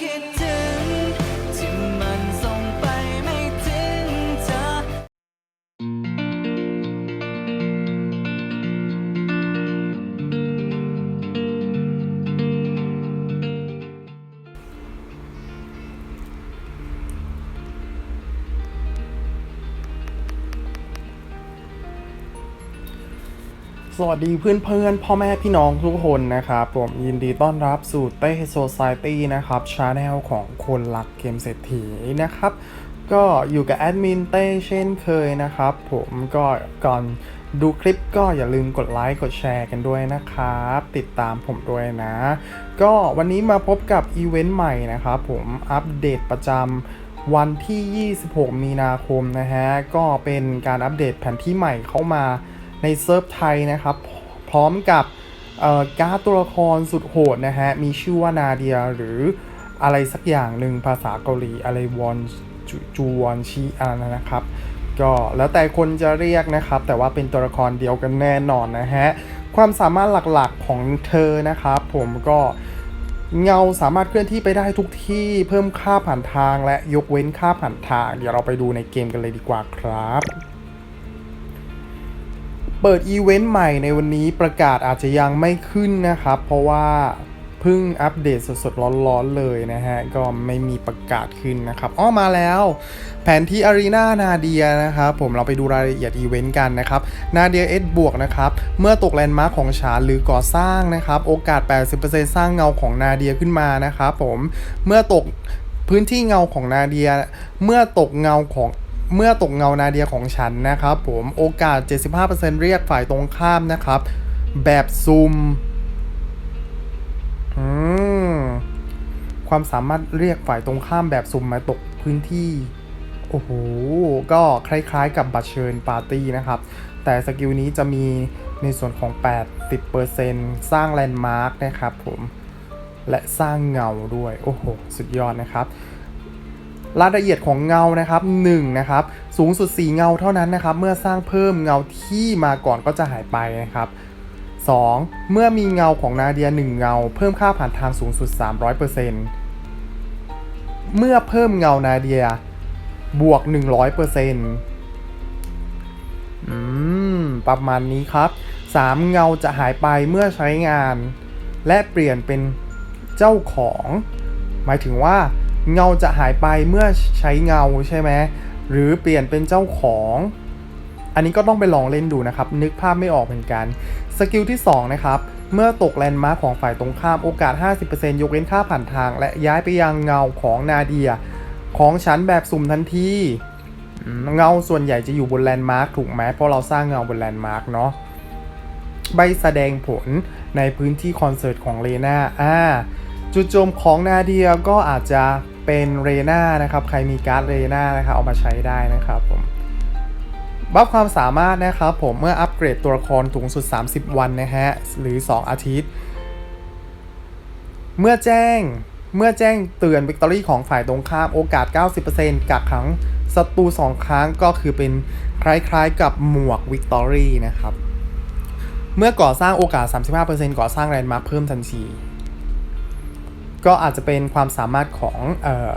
คิด วัสดีเพื่อนเพื่อนๆพ่อแม่พี่น้องทุกคนนะครับ ผมยินดีต้อนรับสู่เต้โซซ i ตี้นะครับชาแนลของคนรักเกมเศรษฐีนะครับ ก็อยู่กับแอดมินเต้เช่นเคยนะครับ ผมก็ก่อนดูคลิปก็อย่าลืมกดไลค์กดแชร์กันด้วยนะครับ ติดตามผมด้วยนะ ก็วันนี้มาพบกับอีเวนต์ใหม่นะครับผมอัปเดตประจำวันที่ 26 มีนาคมนะฮะ ก็เป็นการอัปเดตแผนที่ใหม่เข้ามา ในเซิร์ฟไทยนะครับ พร้อมกับการ์ดตัวละครสุดโหดนะฮะ มีชื่อว่านาเดียหรืออะไรสักอย่างหนึ่งภาษาเกาหลีอะไรวอนจจูวอนชีอะไรนะครับ ก็แล้วแต่คนจะเรียกนะครับ แต่ว่าเป็นตัวละครเดียวกันแน่นอนนะฮะ ความสามารถหลักๆของเธอนะครับ ผมก็เงาสามารถเคลื่อนที่ไปได้ทุกที่เพิ่มค่าผ่านทางและยกเว้นค่าผ่านทาง เดี๋ยวเราไปดูในเกมกันเลยดีกว่าครับ เปิดอีเวนต์ใหม่ในวันนี้ประกาศอาจจะยังไม่ขึ้นนะครับ เพราะว่าเพิ่งอัปเดตสดๆ ร้อนๆ เลยนะฮะ ก็ไม่มีประกาศขึ้นนะครับอ้อมาแล้ว แผนที่อารีนานาเดียนะครับ ผมเราไปดูรายละเอียดอีเวนต์กันนะครับ นาเดียเอสบวกนะครับ เมื่อตกแลนด์มาร์คของฉานหรือก่อสร้างนะครับ โอกาส 80%สร้างเงาของนาเดียขึ้นมานะครับผมเมื่อตกพื้นที่เงาของนาเดีย เมื่อตกเงาของ เมื่อตกเงานาเดียของฉันนะครับผมโอกาส 75%เรียกฝ่ายตรงข้ามนะครับ แบบซูมอืมความสามารถเรียกฝ่ายตรงข้ามแบบซุ่มมาตกพื้นที่ โอ้โห ก็คล้ายๆกับบัตรเชิญปาร์ตี้นะครับ แต่สกิลนี้จะมีในส่วนของ 80%สร้างแลนด์มาร์กนะครับผม และสร้างเงาด้วย โอ้โห สุดยอดนะครับ รายละเอียดของเงานะครับ1นะครับสูงสุด 4 เงาเท่านั้นนะครับ เมื่อสร้างเพิ่มเงาที่มาก่อนก็จะหายไปนะครับ 2. เมื่อมีเงาของนาเดีย 1 เงา เพิ่มค่าผ่านทางสูงสุด 300%เมื่อเพิ่มเงานาเดียบวก 100%อืม ประมาณนี้ครับ 3 เงาจะหายไปเมื่อใช้งาน และเปลี่ยนเป็นเจ้าของ หมายถึงว่า เงาจะหายไปเมื่อใช้เงาใช่ไหมหรือเปลี่ยนเป็นเจ้าของ อันนี้ก็ต้องไปลองเล่นดูนะครับ นึกภาพไม่ออกเหมือนกัน สกิลที่ 2 นะครับ เมื่อตกแลนด์มาร์คของฝ่ายตรงข้ามโอกาส 50%ยกเว้นค่าผ่านทาง และย้ายไปยังเงาของนาเดีย ของฉันแบบสุ่มทันทีเงาส่วนใหญ่จะอยู่บนแลนด์มาร์คถูกไหมเพราะเราสร้างเงาบนแลนด์มาร์คเนาะใบแสดงผลในพื้นที่คอนเสิร์ตของเลนาอ่าจุดโจมของนาเดียก็อาจจะ เป็นเรนานะครับใครมีการ์ดเรนานะครับเอามาใช้ได้นะครับผมบัฟความสามารถนะครับผมเมื่ออัปเกรดตัวละครสูงสุด 30 วันนะฮะหรือ 2 อาทิตย์ เมื่อแจ้งเมื่อแจ้งเตือนวิกตอรี่ของฝ่ายตรงข้ามโอกาส 90%กักขังศัตรู2 ครั้งก็คือเป็นคล้ายๆกับหมวกวิกตอรี่นะครับ เมื่อก่อสร้างโอกาส 35%ก่อสร้างแลนด์มาร์คเพิ่มทันที ก็อาจจะเป็นความสามารถของเออ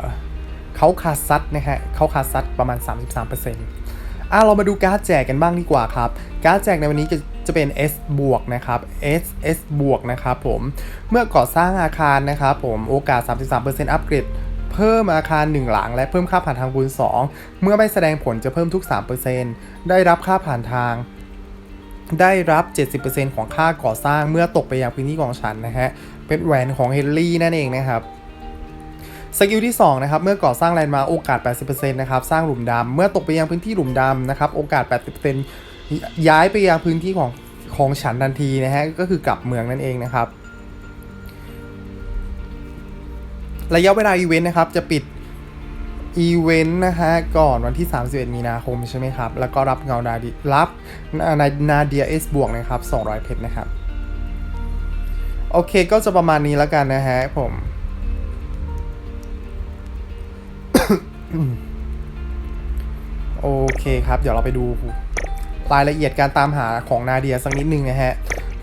เขาคาซัดนะฮะเขาคาซัดประมาณ 33%อะเรามาดูการ์ดแจกกันบ้างดีกว่าครับ การ์ดแจกในวันนี้จะจะเป็น S บวกนะครับ S S บวกนะครับผม เมื่อก่อสร้างอาคารนะครับผม โอกาส 33%อัปเกรด เพิ่มอาคาร 1 หลัง และเพิ่มค่าผ่านทางคูณ 2 เมื่อไม่แสดงผลจะเพิ่มทุก 3%ได้รับค่าผ่านทาง ได้รับ 70%ของค่าก่อสร้างเมื่อตกไปยังพื้นที่ของฉันนะฮะ เป็นแหวนของเฮนรี่นั่นเองนะครับสกิลที่2นะครับเมื่อก่อสร้างแลนด์มาโอกาส 80%นะครับสร้างหลุมดำเมื่อตกไปยังพื้นที่หลุมดำนะครับโอกาส 80%ย้ายไปยังพื้นที่ของของฉันทันทีนะฮะก็คือกลับเมืองนั่นเองนะครับ ระยะเวลาอีเวนต์นะครับจะปิดอีเวนต์นะฮะก่อนวันที่ 31 มีนาคมใช่ไหมครับ แล้วก็รับเงานาดีรับนานาเดียเอสบวกนะครับ 200 เพชรนะครับ โอเคก็จะประมาณนี้แล้วกันนะฮะผม โอเคครับ เดี๋ยวเราไปดูรายละเอียดการตามหาของนาเดียสักนิดนึงนะฮะ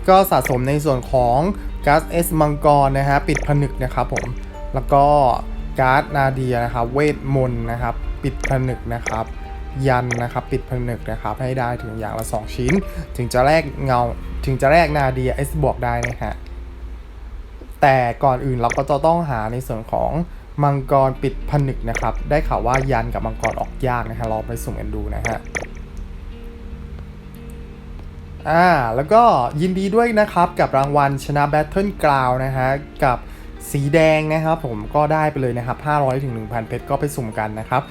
ก็สะสมในส่วนของก๊าซเอสมังกรนะฮะ ปิดผนึกนะครับผม แล้วก็ก๊าร์ดนาเดียนะครับเวทมนต์นะครับ ปิดผนึกนะครับยันนะครับปิดผนึกนะครับให้ได้ถึงอย่างละ 2 ชิ้น ถึงจะแลกเงาถึงจะแลกนาเดีย S บวกได้นะฮะ แต่ก่อนอื่นเราก็จะต้องหาในส่วนของมังกรปิดผนึกนะครับ ได้ข่าวว่ายันกับมังกรออกยากนะฮะลองไปสุ่มกันดูนะฮะอ่าแล้วก็ยินดีด้วยนะครับกับรางวัลชนะ Battle Ground นะฮะกับสีแดงนะครับผมก็ได้ไปเลยนะครับ 500ถึง1,000 เพชรก็ไปสุ่มกันนะครับ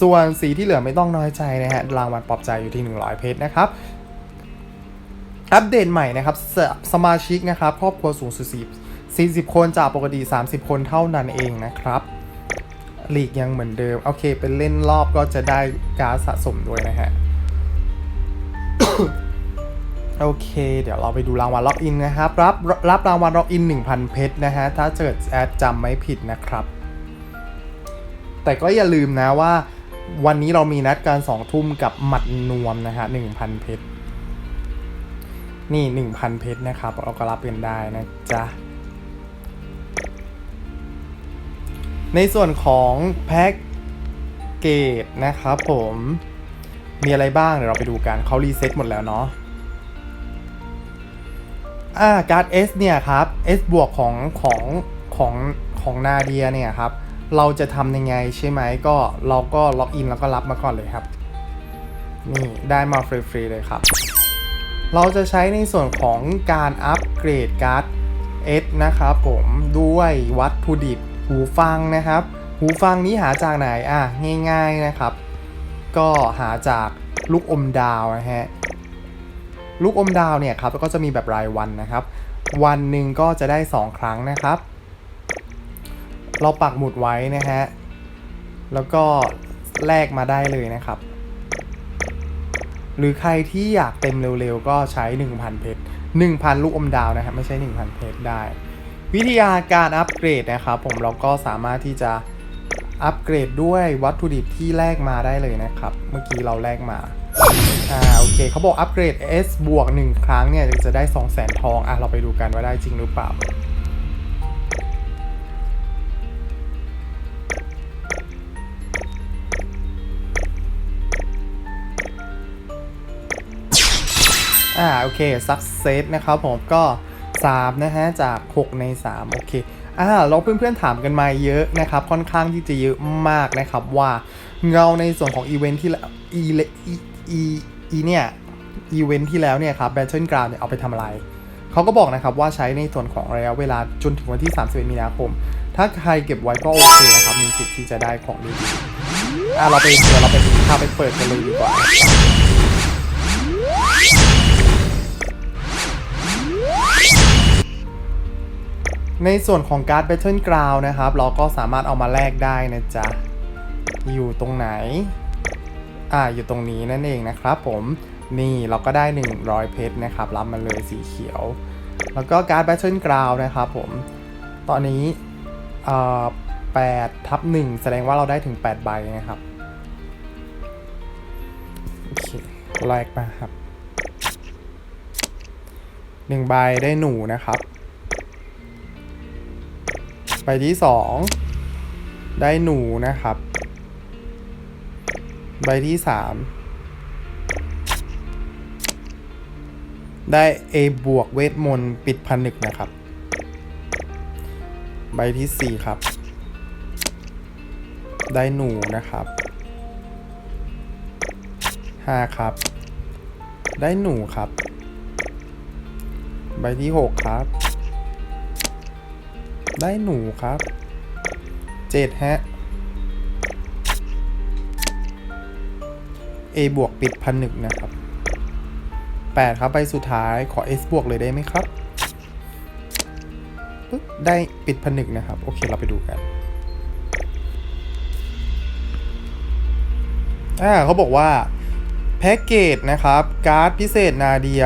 ส่วนสีที่เหลือไม่ต้องน้อยใจนะฮะรางวัลปลอบใจอยู่ที่ 100 เพชรนะครับอัปเดตใหม่นะครับสสมาชิกนะครับครอบครัวสูงสุด 40 คนจากปกติ 30 คนเท่านั้นเองนะครับลีกยังเหมือนเดิม โอเค เป็นเล่นรอบก็จะได้การสะสมด้วยนะฮะ โอเค เดี๋ยวเราไปดูรางวัลล็อกอินนะครับ รับรับรางวัลล็อกอิน 1,000 เพชรนะฮะ ถ้าเกิดแอดจำไม่ผิดนะครับ แต่ก็อย่าลืมนะว่า วันนี้เรามีนัดการ2ทุ่มกับหมัดนวมนะฮะ 1,000 เพชร นี่ 1,000 เพชรนะครับ เราก็รับกันได้นะจ๊ะ ในส่วนของแพ็กเกจนะครับผมมีอะไรบ้างเดี๋ยวเราไปดูกันเขารีเซ็ตหมดแล้วเนาะอ่าการ์ด S เนี่ยครับ S บวกของของของของนาเดียเนี่ยครับ เราจะทำยังไงใช่ไหมก็เราก็ล็อกอินแล้วก็รับมาก่อนเลยครับ นี่ได้มาฟรีๆเลยครับ เราจะใช้ในส่วนของการอัปเกรดการ์ด S นะครับผมด้วยวัตถุดิบ หูฟังนะครับ หูฟังนี้หาจากไหนอะง่ายๆนะครับ ก็หาจากลูกอมดาวนะฮะลูกอมดาวเนี่ยครับก็จะมีแบบรายวันนะครับ วันหนึ่งก็จะได้ 2 ครั้งนะครับ เราปักหมุดไว้นะฮะแล้วก็แลกมาได้เลยนะครับ หรือใครที่อยากเต็มเร็วๆ ก็ใช้ 1,000 เพชร1,000 ลูกอมดาวนะครับไม่ใช่ 1,000 เพชรได้ วิธีการอัปเกรดนะครับผมเราก็สามารถที่จะอัปเกรดด้วยวัตถุดิบที่แลกมาได้เลยนะครับ เมื่อกี้เราแลกมาอ่าโอเคเขาบอกอัปเกรด S บวก1ครั้งเนี่ยจะได้ 2 0 0 0 0 0ทองอะเราไปดูกันว่าได้จริงหรือเปล่าอ่าโอเค success นะครับผมก็ 3 นะฮะ จาก 6 ใน 3 โอเคอ่าเราเพื่อนๆถามกันมาเยอะนะครับ ค่อนข้างที่จะเยอะมากนะครับว่าเงาในส่วนของอีเวนท์ที่แล้วอีเอีอีอีเนี่ยอีเวนท์ที่แล้วเนี่ยครับ Battle Ground เนี่ยเอาไปทำอะไรเขาก็บอกนะครับว่าใช้ในส่วนของระยะเวลาจนถึงวันที่ 31 มีนาคม ถ้าใครเก็บไว้ก็โอเคนะครับ มีสิทธิ์ที่จะได้ของดีๆอะเราไปเดี๋ยวเราไปพาไปเปิดกันเลยดีกว่า ในส่วนของการ์ด Battle Ground นะครับ เราก็สามารถเอามาแลกได้นะจ๊ะ อยู่ตรงไหน อ่า อยู่ตรงนี้นั่นเองนะครับผม นี่เราก็ได้ 100 เพชรนะครับ รับมาเลยสีเขียว แล้วก็การ์ด Battle Ground นะครับผม ตอนนี้เอ่อ8ทับ1แสดงว่าเราได้ถึง 8 ใบนะครับ โอเค แลกมาครับ 1 ใบได้หนูนะครับ ใบที่สองได้หนูนะครับ ใบที่สามได้ A บวกเวทมนต์ปิดผนึกนะครับ ใบที่สี่ครับ ได้หนูนะครับห้าครับ ได้หนูครับ ใบที่หกครับ ได้หนูครับเจ็ดฮะ A บวกปิดพันหนึ่งนะครับแปดครับใบสุดท้ายขอ S บวกเลยได้ไหมครับปึ๊บได้ปิดพันหนึ่งนะครับ โอเคเราไปดูกันอ่าเขาบอกว่า แพ็กเกจนะครับ การ์ดพิเศษนาเดีย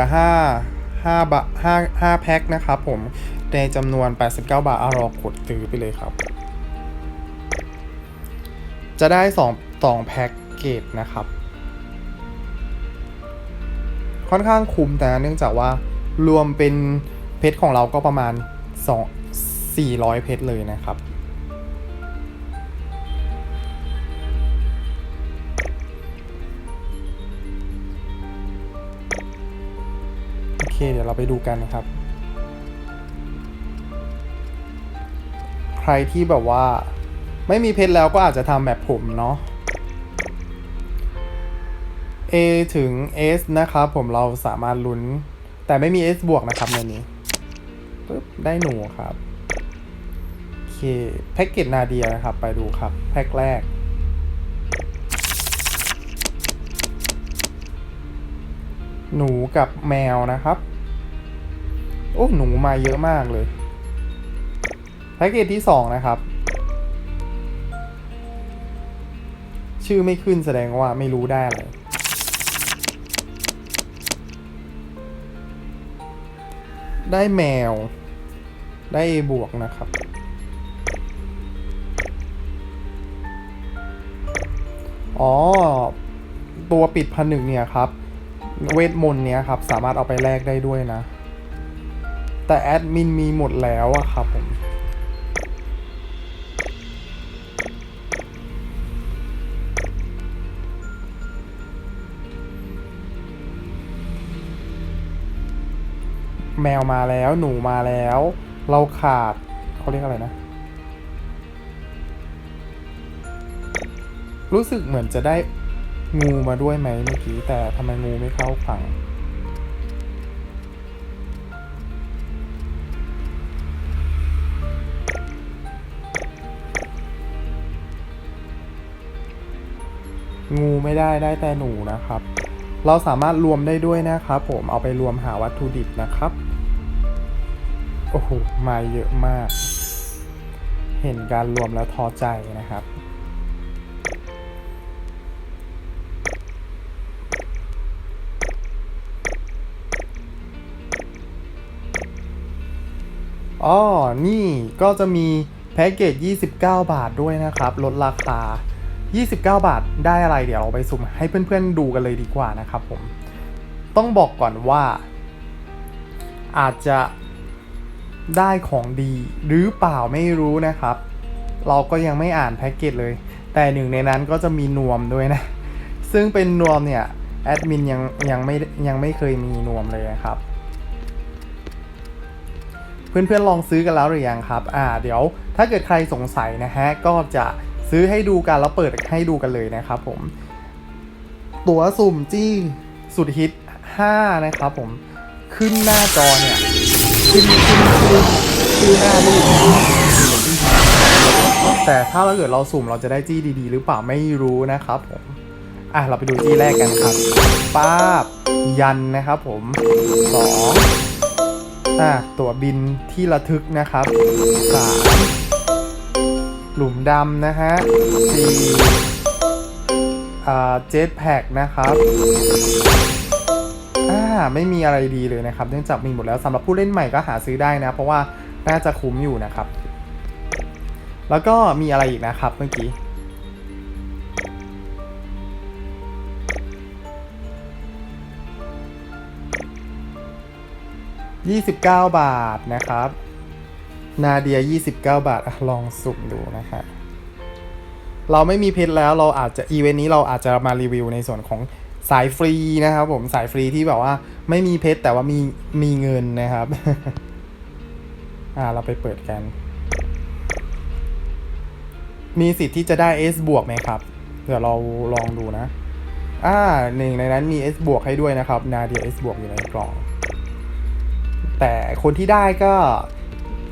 5 5บะ5 5แพ็คนะครับผม ในจำนวน 89 บาทอารอกดซื้อไปเลยครับ จะได้2 2แพ็กเกจนะครับ ค่อนข้างคุ้มแต่เนื่องจากว่ารวมเป็นเพชรของเราก็ประมาณ 2 400 เพชรเลยนะครับโอเคเดี๋ยวเราไปดูกันนะครับ ใครที่แบบว่า ไม่มีเพชรแล้วก็อาจจะทำแบบผมเนาะ A ถึง S นะครับผมเราสามารถลุ้น แต่ไม่มี S บวกนะครับในนี้ปึ๊บได้หนูครับโอเคแพ็กเกจนาเดียนะครับ ไปดูครับ แพ็กแรก หนูกับแมวนะครับ โอ้ หนูมาเยอะมากเลย แพ็กเกจที่สองนะครับ ชื่อไม่ขึ้นแสดงว่าไม่รู้ได้อะไรได้แมว ได้ A บวกนะครับ อ๋อ ตัวปิดผนึกเนี่ยครับ เวทมนต์เนี้ยครับ สามารถเอาไปแลกได้ด้วยนะ แต่แอดมินมีหมดแล้วอะครับผม แมวมาแล้วหนูมาแล้ว เราขาดเขาเรียกอะไรนะ รู้สึกเหมือนจะได้งูมาด้วยไหมเมื่อกี้แต่ทำไมงูไม่เข้าฝั่งงูไม่ได้ได้แต่หนูนะครับ เราสามารถรวมได้ด้วยนะครับ ผมเอาไปรวมหาวัตถุดิบนะครับ โอ้โหมาเยอะมาก เห็นการรวมแล้วท้อใจนะครับ อ๋อ นี่ก็จะมีแพ็กเกจ 29 บาทด้วยนะครับ ลดราคา 29 บาทได้อะไรเดี๋ยวเราไปสุ่มให้เพื่อนๆดูกันเลยดีกว่านะครับผม ต้องบอกก่อนว่า อาจจะ ได้ของดีหรือเปล่าไม่รู้นะครับ เราก็ยังไม่อ่านแพ็กเกจเลย แต่หนึ่งในนั้นก็จะมีนวมด้วยนะ ซึ่งเป็นนวมเนี่ยแอดมินยังยังไม่ยังไม่เคยมีนวมเลยนะครับ เพื่อนๆลองซื้อกันแล้วหรือยังครับ อ่า เดี๋ยวถ้าเกิดใครสงสัยนะฮะก็จะซื้อให้ดูกันแล้วเปิดให้ดูกันเลยนะครับผม ตัวสุ่มจี้สุดฮิต 5 นะครับผมขึ้นหน้าจอเนี่ย ขึ้นขึ้นขึ้นชื่อหน้ารูปแต่ถ้าเราเกิดเราสุ่มเราจะได้จี้ดีๆ หรือเปล่าไม่รู้นะครับผมอะเราไปดูจี้แรกกันครับป้าบยันนะครับผมสองอะตัวบินที่ระทึกนะครับสามหลุมดำนะฮะสี่อ่าเจ็ตแพ็กนะครับ อ่าไม่มีอะไรดีเลยนะครับ เนื่องจากมีหมดแล้วสำหรับผู้เล่นใหม่ก็หาซื้อได้นะ เพราะว่าน่าจะคุ้มอยู่นะครับ แล้วก็มีอะไรอีกนะครับเมื่อกี้29บาทนะครับ นาเดีย29บาทอลองสุ่มดูนะฮะเราไม่มีเพชรแล้วเราอาจจะอีเวนต์นี้เราอาจจะมารีวิวในส่วนของ สายฟรีนะครับผมสายฟรีที่แบบว่าไม่มีเพชรแต่ว่ามีมีเงินนะครับ อ่าเราไปเปิดกัน มีสิทธิ์ที่จะได้ S บวกไหมครับ เดี๋ยวเราลองดูนะ อ่าหนึ่งในนั้นมี S บวกให้ด้วยนะครับ นาเดีย S บวกอยู่ในกล่อง แต่คนที่ได้ก็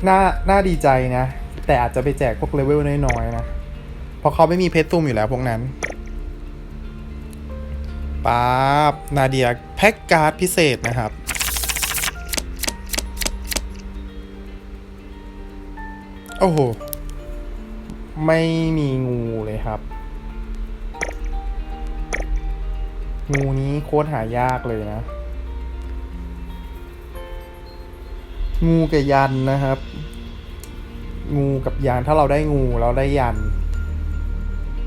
น่า น่าดีใจนะ แต่อาจจะไปแจกพวกเลเวลน้อยๆนะ เพราะเขาไม่มีเพชรตุ้มอยู่แล้วพวกนั้น ป๊าบนาเดียแพ็กการ์ดพิเศษนะครับ โอ้โห ไม่มีงูเลยครับ งูนี้โคตรหายากเลยนะ งูกับยันนะครับ งูกับยันถ้าเราได้งูเราได้ยัน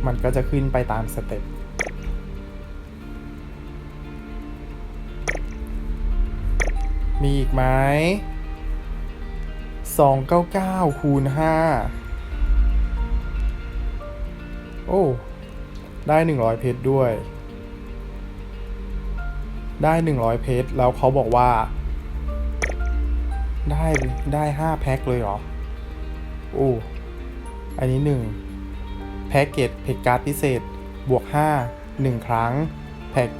มันก็จะขึ้นไปตามสเต็ป มีอีกไหมสองเก้าเก้าคูณห้าโอ้ ได้หนึ่งร้อยเพชรด้วย ได้หนึ่งร้อยเพชรแล้วเขาบอกว่า ได้ ได้ห้าแพ็คเลยเหรอ โอ้ อันนี้หนึ่งแพ็กเกจเพจการ์ดพิเศษ บวกห้าหนึ่งครั้ง แพ็ก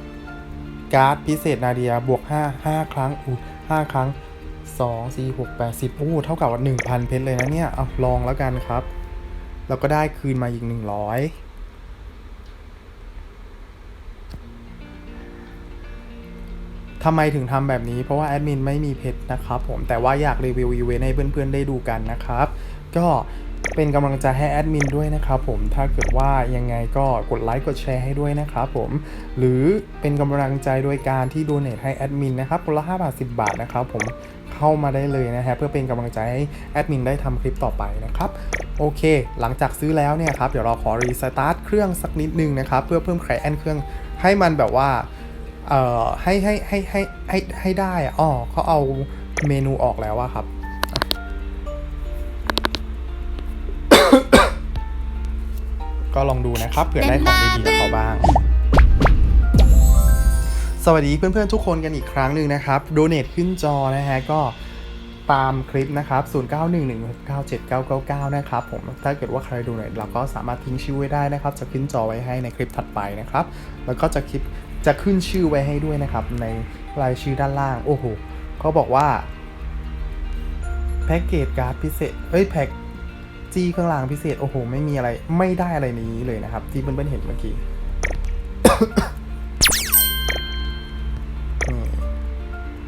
การ์ดพิเศษนาเดียบวกห้าห้าครั้งอู้ ห้าครั้งสองสี่หกแปดสิบโอ้เท่ากับว่าหนึ่งพันเพชรเลยนะเนี่ยเอาลองแล้วกันครับ เราก็ได้คืนมาอีกหนึ่งร้อยทำไมถึงทำแบบนี้เพราะว่าแอดมินไม่มีเพชรนะครับผมแต่ว่าอยากรีวิวอีเวนต์ให้เพื่อนๆได้ดูกันนะครับ ก็ เป็นกำลังใจให้แอดมินด้วยนะครับผมถ้าเกิดว่ายังไงก็กดไลค์กดแชร์ให้ด้วยนะครับผมหรือเป็นกำลังใจโดยการที่ o เน a ให้แอดมินนะครับคนละ5บาท 10 บาทนะครับผมเข้ามาได้เลยนะฮะเพื่อเป็นกำลังใจให้แอดมินได้ทำคลิปต่อไปนะครับโอเค หลังจากซื้อแล้วเนี่ยครับเดี๋ยวเราขอรีสตาร์ทเครื่องสักนิดนึงนะครับเพื่อเพิ่มไคลแอนเครื่องให้มันแบบว่าเอ่อให้ให้ให้ให้ให้ให้ได้อ๋อเขาเอาเมนูออกแล้วอะครับ ก็ลองดูนะครับเผื่อได้ของดีๆกับเขาบ้าง สวัสดีเพื่อนๆทุกคนกันอีกครั้งหนึ่งนะครับโดเน a ขึ้นจอนะฮะก็ตามคลิปนะครับ 0911697999 นะครับผม ถ้าเกิดว่าใครดูเน a เราก็สามารถทิ้งชื่อไว้ได้นะครับ จะขึ้นจอไว้ให้ในคลิปถัดไปนะครับ แล้วก็จะคลิปจะขึ้นชื่อไว้ให้ด้วยนะครับ ในรายชื่อด้านล่าง โอ้โหเขาบอกว่า แพ็กเกจการ์ดพิเศษ เอ้ย แพ็ก จีข้างล่างพิเศษโอ้โห ไม่มีอะไรไม่ได้อะไรในนี้เลยนะครับ ที่เพื่อนๆเห็นเมื่อกี้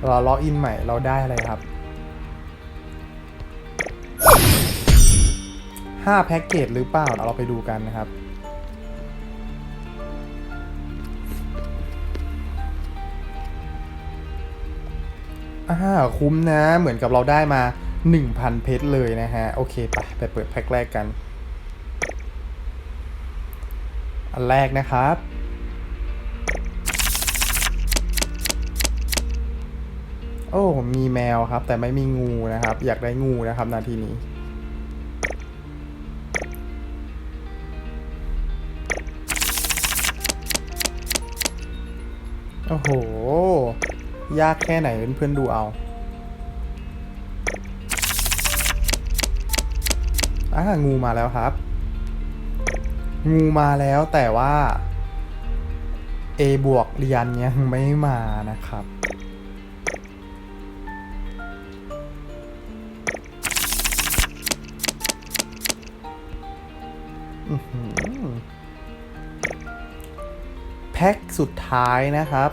เราล็อกอินใหม่เราได้อะไรครับห้าแพ็กเกจหรือเปล่าเดี๋ยวเราไปดูกันนะครับอ่าคุ้มนะ เหมือนกับเราได้มา 1,000 เพชรเลยนะฮะ โอเคไปไปเปิดแพ็คแรกกัน อันแรกนะครับ โอ้ มีแมวครับ แต่ไม่มีงูนะครับ อยากได้งูนะครับ นาทีนี้ โอ้โห ยากแค่ไหนเพื่อนๆดูเอา อ่างูมาแล้วครับ งูมาแล้วแต่ว่า A บวกเรียนยังไม่มานะครับ แพ็คสุดท้ายนะครับ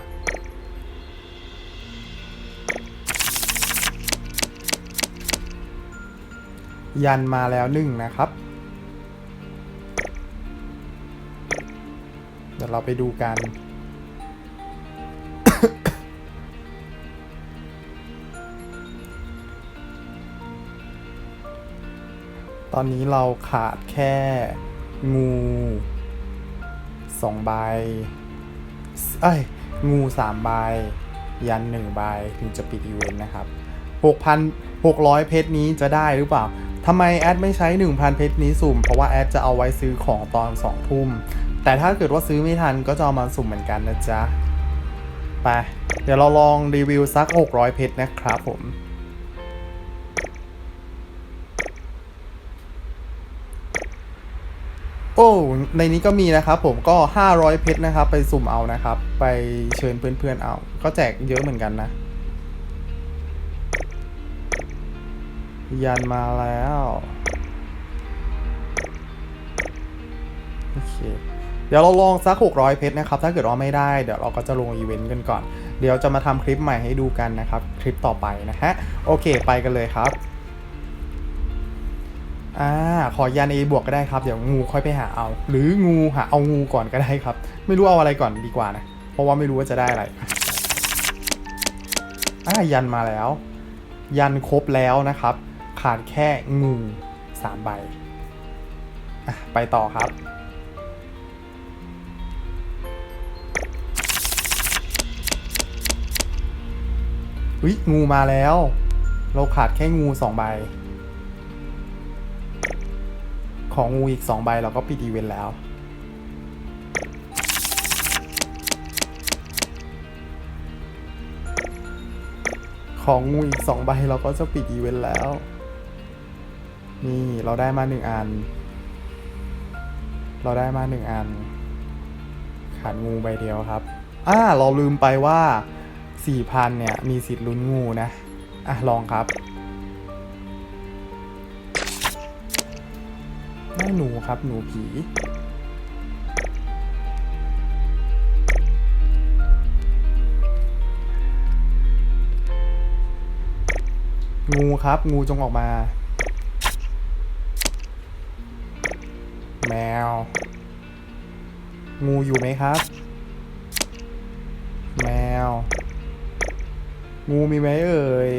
ยันมาแล้วหนึ่งนะครับ เดี๋ยวเราไปดูกัน ตอนนี้เราขาดแค่งูสองใบ เอ้ย งูสามใบ ยันหนึ่งใบถึงจะปิดอีเวนต์นะครับ 6,600 เพชรนี้จะได้หรือเปล่า ทำไมแอดไม่ใช้ 1,000 เพชรนี้สุ่ม เพราะว่าแอดจะเอาไว้ซื้อของตอน 2 ทุ่ม แต่ถ้าเกิดว่าซื้อไม่ทันก็จะเอามาสุ่มเหมือนกันนะจ๊ะ ไป เดี๋ยวเราลองรีวิวสัก 600 เพชรนะครับผม โอ้ ในนี้ก็มีนะครับผมก็ 500 เพชรนะครับ ไปสุ่มเอานะครับ ไปเชิญเพื่อนๆเอา ก็แจกเยอะเหมือนกันนะ ยันมาแล้ว โอเค เดี๋ยวเราลองสัก 600 เพชรนะครับ ถ้าเกิดว่าไม่ได้ เดี๋ยวเราก็จะลงอีเวนต์กันก่อน เดี๋ยวจะมาทำคลิปใหม่ให้ดูกันนะครับ คลิปต่อไปนะฮะ โอเค ไปกันเลยครับ อ่า ขอยัน A บวกก็ได้ครับ เดี๋ยวงูค่อยไปหาเอา หรืองูหาเอางูก่อนก็ได้ครับ ไม่รู้เอาอะไรก่อนดีกว่านะ เพราะว่าไม่รู้ว่าจะได้อะไร อ่า ยันมาแล้ว ยันครบแล้วนะครับ ขาดแค่งูสามใบ ไปต่อครับ อุ๊ย งูมาแล้ว เราขาดแค่งูสองใบ ของงูอีก2ใบเราก็ปิดอีเวนต์แล้วของงูอีกสองใบเราก็จะปิดอีเวนต์แล้ว นี่เราได้มาหนึ่งอัน เราได้มาหนึ่งอัน ขาดงูใบเดียวครับ อ่า เราลืมไปว่าสี่พันเนี่ย มีสิทธิ์ลุ้นงูนะ อะ ลองครับ ได้หนูครับ หนูผีงูครับ งูจงออกมา แมวงูอยู่ไหมครับ แมว งูมีไหมเอ่ย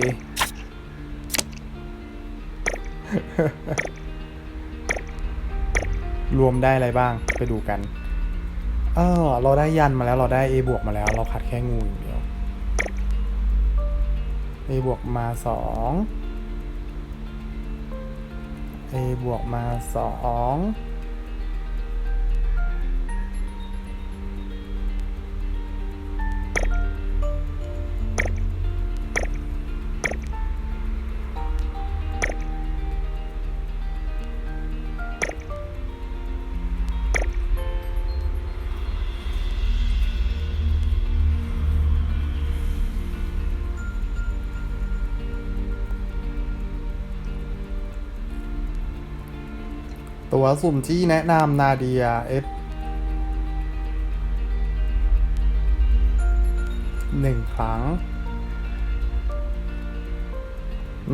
รวมได้อะไรบ้างไปดูกัน เออเราได้ยันมาแล้วเราได้ A บวกมาแล้ว เราขาดแค่งูอย่างเดียว A บวกมา 2 A บวกมา 2 วสุ่มที่แนะนำนาเดีย F หนึ่งครั้ง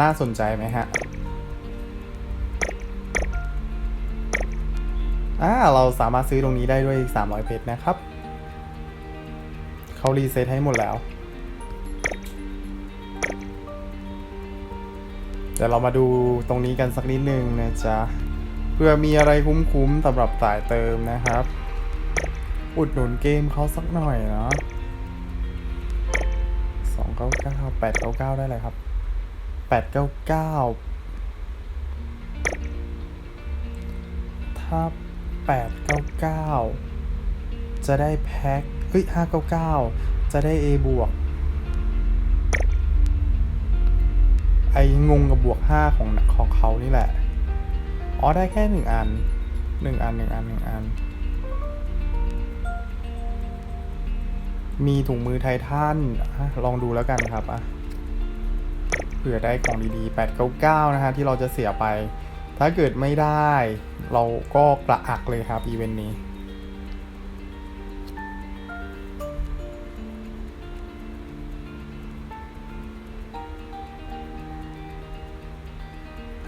น่าสนใจไหมฮะอ่าเราสามารถซื้อตรงนี้ได้ด้วย300 เพชรนะครับ เขารีเซ็ตให้หมดแล้ว เดี๋ยวเรามาดูตรงนี้กันสักนิดนึงนะจ๊ะ เพื่อมีอะไรคุ้มๆสำหรับสายเติมนะครับ อุดหนุนเกมเขาสักหน่อยเนาะสองเก้าเก้าแปดเก้าเก้าได้เลยครับแปดเก้าเก้าถ้าแปดเก้าเก้าจะได้แพ็คเฮ้ยห้าเก้าเก้าจะได้ A บวกไอ้งงกับบวกห้าของของเขานี่แหละ อ๋อได้แค่หนึ่งอันหนึ่งอันหนึ่งอันหนึ่งอัน มีถุงมือไททันลองดูแล้วกันครับอะเผื่อได้ของดีๆ899นะฮะที่เราจะเสียไป ถ้าเกิดไม่ได้ เราก็กระอักเลยครับอีเวนต์นี้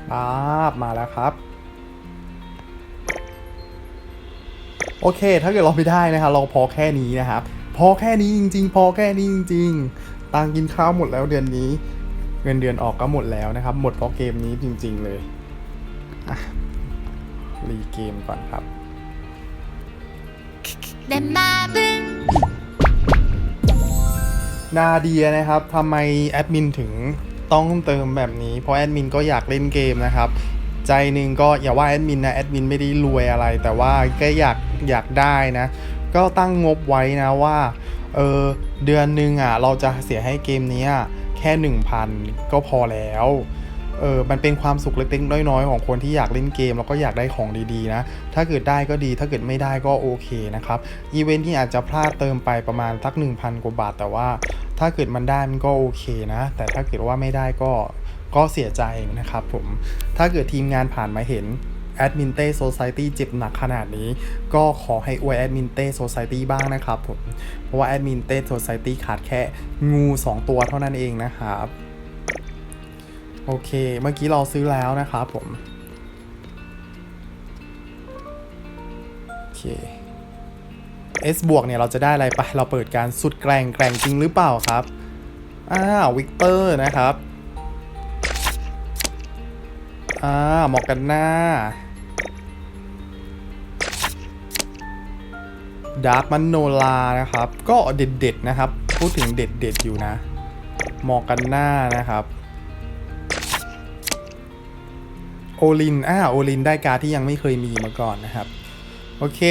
ครับมาแล้วครับ โอเค ถ้าเกิดเราไม่ได้นะครับเราพอแค่นี้นะครับ พอแค่นี้จริง ๆ พอแค่นี้จริง ๆ ตังกินข้าวหมดแล้วเดือนนี้ เงินเดือนออกก็หมดแล้วนะครับ หมดเพราะเกมนี้จริง ๆ เลยรีเกมก่อนครับนาเดียนะครับทำไมแอดมินถึงต้องเติมแบบนี้ เพราะแอดมินก็อยากเล่นเกมนะครับ ใจหนึ่งก็อย่าว่าแอดมินนะแอดมินไม่ได้รวยอะไร แต่ว่าก็อยากอยากได้นะ ก็ตั้งงบไว้นะว่าเออเดือนหนึ่งอะเราจะเสียให้เกมนี้แค่ 1,000 ก็พอแล้วเออมันเป็นความสุขเล็กๆน้อยๆ ของคนที่อยากเล่นเกม แล้วก็อยากได้ของดีๆนะ ถ้าเกิดได้ก็ดี ถ้าเกิดไม่ได้ก็โอเคนะครับ อีเวนท์ที่อาจจะพลาดเติมไปประมาณสัก 1,000 กว่าบาท แต่ว่าถ้าเกิดมันได้มันก็โอเคนะ แต่ถ้าเกิดว่าไม่ได้ก็ ก็เสียใจนะครับผม ถ้าเกิดทีมงานผ่านมาเห็นแอดมินเต้โซซายตี้เจ็บหนักขนาดนี้ ก็ขอให้อวยแอดมินเต้โซซายตี้บ้างนะครับผม เพราะว่าแอดมินเต้โซซายตี้ขาดแค่งู 2 ตัวเท่านั้นเองนะครับ โอเค เมื่อกี้เราซื้อแล้วนะครับผม โอเค S บวกเนี่ยเราจะได้อะไรไป เราเปิดการสุดแกร่งแกร่งจริงหรือเปล่าครับ อ้าววิกเตอร์นะครับ อ่าหมอกกันหน้าดาร์มันโนลานะครับ ก็เด็ดๆนะครับ พูดถึงเด็ดๆอยู่นะ หมอกกันหน้านะครับ โอลินอ่าโอลินได้การที่ยังไม่เคยมีมาก่อนนะครับ โอเค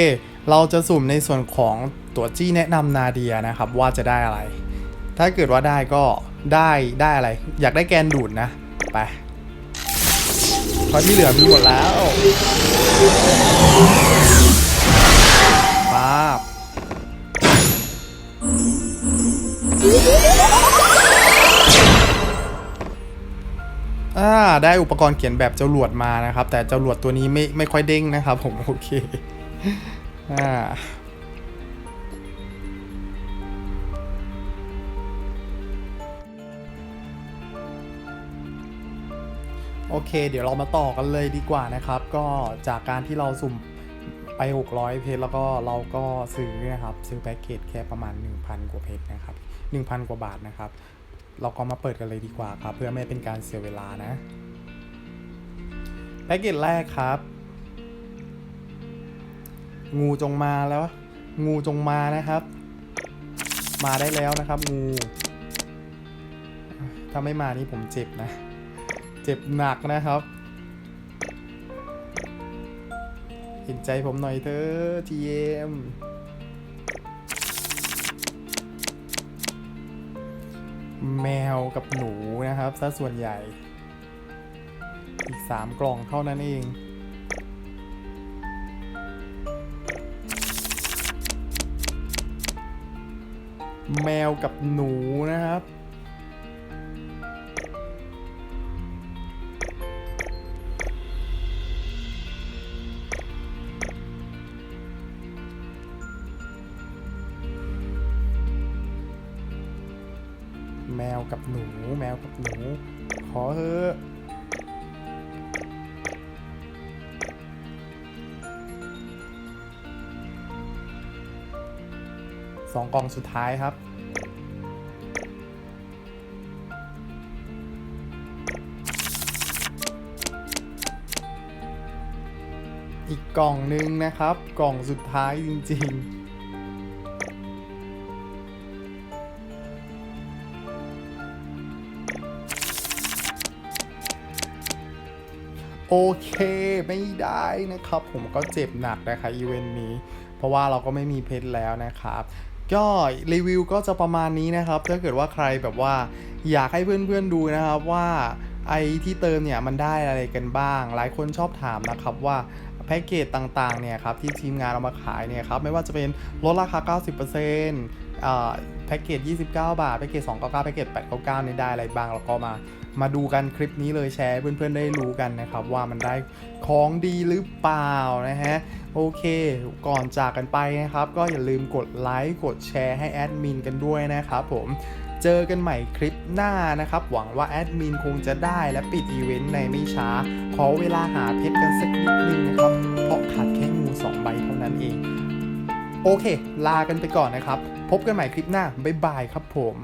เราจะสุ่มในส่วนของตัวจี้แนะนำนาเดียนะครับ ว่าจะได้อะไร ถ้าเกิดว่าได้ก็ได้ได้อะไร อยากได้แกนดูดนะ ไป พราะที่เหลือมีหมดแล้วปาบอ่าได้อุปกรณ์เขียนแบบเจ้าหลวดมานะครับ แต่เจ้าหลวดตัวนี้ไม่ไม่ค่อยเด้งนะครับ ผมโอเคอ่า โอเค เดี๋ยวเรามาต่อกันเลยดีกว่านะครับ ก็จากการที่เราสุ่มไป 600 เพชรแล้วก็เราก็ซื้อนะครับซื้อแพ็กเกจแค่ประมาณ 1,000 กว่าเพชรนะครับ 1,000 กว่าบาทนะครับ เราก็มาเปิดกันเลยดีกว่าครับ เพื่อไม่เป็นการเสียเวลานะแพ็กเกจแรกครับ งูจงมาแล้ว งูจงมานะครับ มาได้แล้วนะครับ งู ถ้าไม่มานี่ผมเจ็บนะ เจ็บหนักนะครับ เห็นใจผมหน่อยเถอะทีเอ็มแมวกับหนูนะครับซะส่วนใหญ่ อีก 3 กล่องเท่านั้นเอง แมวกับหนูนะครับ แมวกับหนูแมวกับหนู ขอเถอะสองกล่องสุดท้ายครับ อีกกล่องหนึ่งนะครับ กล่องสุดท้ายจริง ๆ เคไม่ได้นะครับ ผมก็เจ็บหนักนะคะอีเวนต์นี้ เพราะว่าเราก็ไม่มีเพชรแล้วนะครับก็รีวิวก็จะประมาณนี้นะครับ ถ้าเกิดว่าใครแบบว่าอยากให้เพื่อนๆดูนะครับว่า ไอที่เติมเนี่ยมันได้อะไรกันบ้าง หลายคนชอบถามนะครับว่าแพ็กเกจต่างๆเนี่ยครับที่ทีมงานเอามาขายเนี่ยครับไม่ว่าจะเป็นลดราคา 90%อ่าแพ็กเกจ 29 บาท แพ็กเกจ 299 แพ็กเกจ 899เนี่ยได้อะไรบ้าง แล้วก็มา มาดูกันคลิปนี้เลยแชร์เพื่อนๆได้รู้กันนะครับ ว่ามันได้ของดีหรือเปล่านะฮะ โอเค ก่อนจากกันไปนะครับ ก็อย่าลืมกดไลค์ กดแชร์ให้แอดมินกันด้วยนะครับผม เจอกันใหม่คลิปหน้านะครับ หวังว่าแอดมินคงจะได้และปิดอีเวนต์ในไม่ช้า ขอเวลาหาเพชรกันสักนิดนึงนะครับ เพราะขาดแค่งู2ใบเท่านั้นเอง โอเค ลากันไปก่อนนะครับ พบกันใหม่คลิปหน้า บ๊ายบายครับผม